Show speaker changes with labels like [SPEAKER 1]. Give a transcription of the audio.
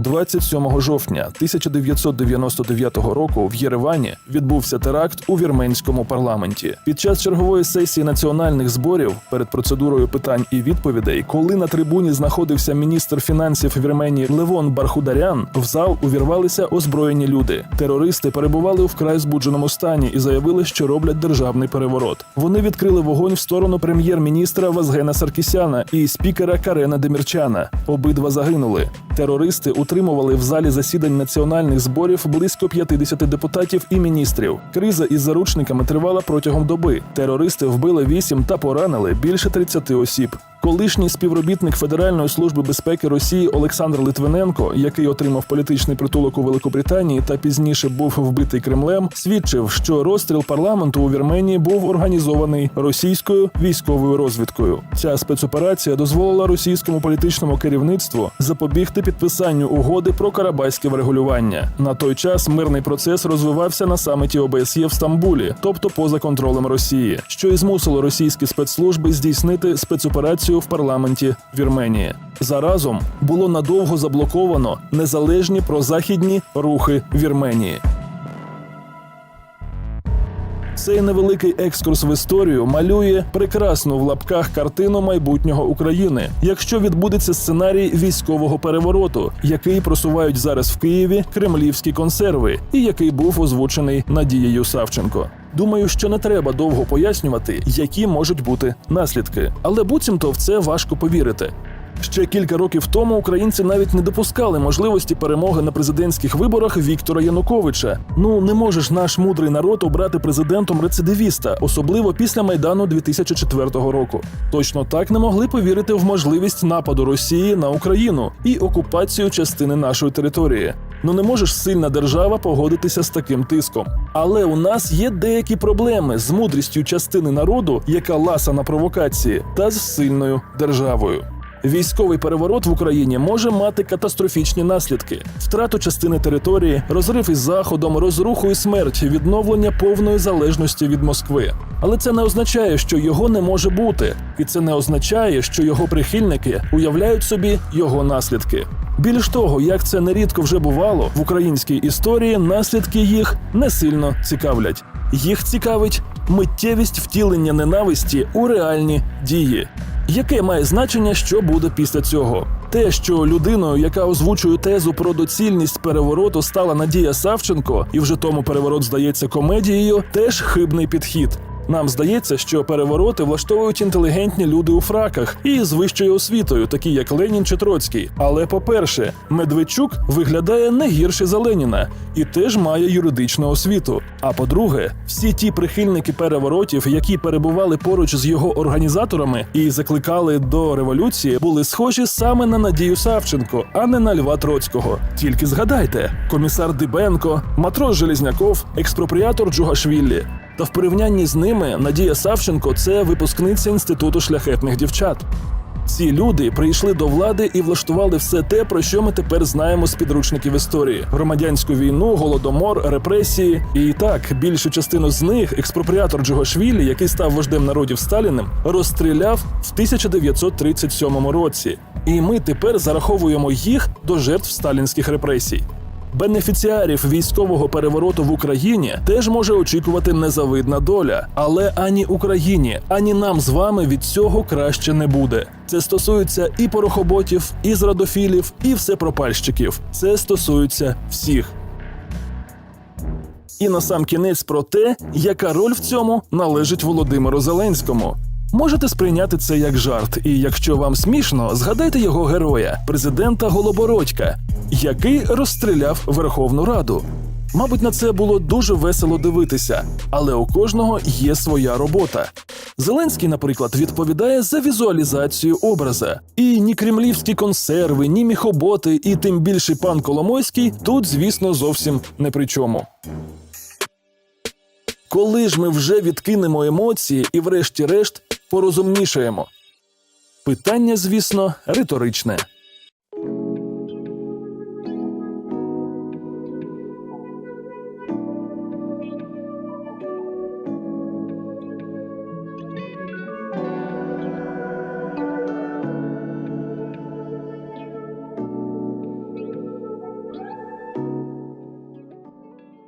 [SPEAKER 1] 27 жовтня 1999 року в Єревані відбувся теракт у вірменському парламенті. Під час чергової сесії національних зборів перед процедурою питань і відповідей, коли на трибуні знаходився міністр фінансів Вірменії Левон Бархударян, в зал увірвалися озброєні люди. Терористи перебували у вкрай збудженому стані і заявили, що роблять державний переворот. Вони відкрили вогонь в сторону прем'єр-міністра Вазгена Саркісяна і спікера Карена Демірчана. Обидва загинули. Терористи утримували в залі засідань національних зборів близько 50 депутатів і міністрів. Криза із заручниками тривала протягом доби. Терористи вбили 8 та поранили більше 30 осіб. Колишній співробітник Федеральної служби безпеки Росії Олександр Литвиненко, який отримав політичний притулок у Великобританії та пізніше був вбитий Кремлем, свідчив, що розстріл парламенту у Вірменії був організований російською військовою розвідкою. Ця спецоперація дозволила російському політичному керівництву запобігти підписанню угоди про карабайське врегулювання. На той час мирний процес розвивався на саміті ОБСЄ в Стамбулі, тобто поза контролем Росії, що і змусило російські спецслужби здійснити спецоперацію в парламенті Вірменії. Заразом було надовго заблоковано незалежні прозахідні рухи Вірменії. Цей невеликий екскурс в історію малює прекрасну в лапках картину майбутнього України, якщо відбудеться сценарій військового перевороту, який просувають зараз в Києві кремлівські консерви, і який був озвучений Надією Савченко. Думаю, що не треба довго пояснювати, які можуть бути наслідки, але буцімто в це важко повірити. Ще кілька років тому українці навіть не допускали можливості перемоги на президентських виборах Віктора Януковича. Ну не можеш наш мудрий народ обрати президентом рецидивіста, особливо після майдану 2004 року. Точно так не могли повірити в можливість нападу Росії на Україну і окупацію частини нашої території. Ну не можеш сильна держава погодитися з таким тиском. Але у нас є деякі проблеми з мудрістю частини народу, яка ласа на провокації, та з сильною державою. Військовий переворот в Україні може мати катастрофічні наслідки: втрату частини території, розрив із заходом, розруху і смерть, відновлення повної залежності від Москви. Але це не означає, що його не може бути, і це не означає, що його прихильники уявляють собі його наслідки. Більш того, як це нерідко вже бувало в українській історії, наслідки їх не сильно цікавлять. Їх цікавить миттєвість втілення ненависті у реальні дії. Яке має значення, що буде після цього? Те, що людиною, яка озвучує тезу про доцільність перевороту, стала Надія Савченко, і вже тому переворот здається комедією, теж хибний підхід. Нам здається, що перевороти влаштовують інтелігентні люди у фраках і з вищою освітою, такі як Ленін чи Троцький. Але по-перше, Медведчук виглядає не гірше за Леніна і теж має юридичну освіту. А по-друге, всі ті прихильники переворотів, які перебували поруч з його організаторами і закликали до революції, були схожі саме на Надію Савченко, а не на Льва Троцького. Тільки згадайте: комісар Дибенко, матрос Железняков, експропріатор Джугашвіллі. Та в порівнянні з ними Надія Савченко це випускниця інституту шляхетних дівчат. Ці люди прийшли до влади і влаштували все те, про що ми тепер знаємо з підручників історії: громадянську війну, голодомор, репресії. І так, більшу частину з них експропріатор Джугашвілі, який став вождем народів Сталіним, розстріляв в 1937 році. І ми тепер зараховуємо їх до жертв сталінських репресій. Бенефіціарів військового перевороту в Україні теж може очікувати незавидна доля, але ані Україні, ані нам з вами від цього краще не буде. Це стосується і порохоботів, і зрадофілів, і всепропальщиків. Це стосується всіх. І на сам кінець про те, яка роль в цьому належить Володимиру Зеленському. Можете сприйняти це як жарт, і якщо вам смішно, згадайте його героя, президента Голобородька, який розстріляв Верховну Раду. Мабуть, на це було дуже весело дивитися, але у кожного є своя робота. Зеленський, наприклад, відповідає за візуалізацію образа. І ні кремлівські консерви, ні міхоботи, і тим більше пан Коломойський тут, звісно, зовсім не при чому. Коли ж ми вже відкинемо емоції і, врешті-решт, порозумнішаємо? Питання, звісно, риторичне.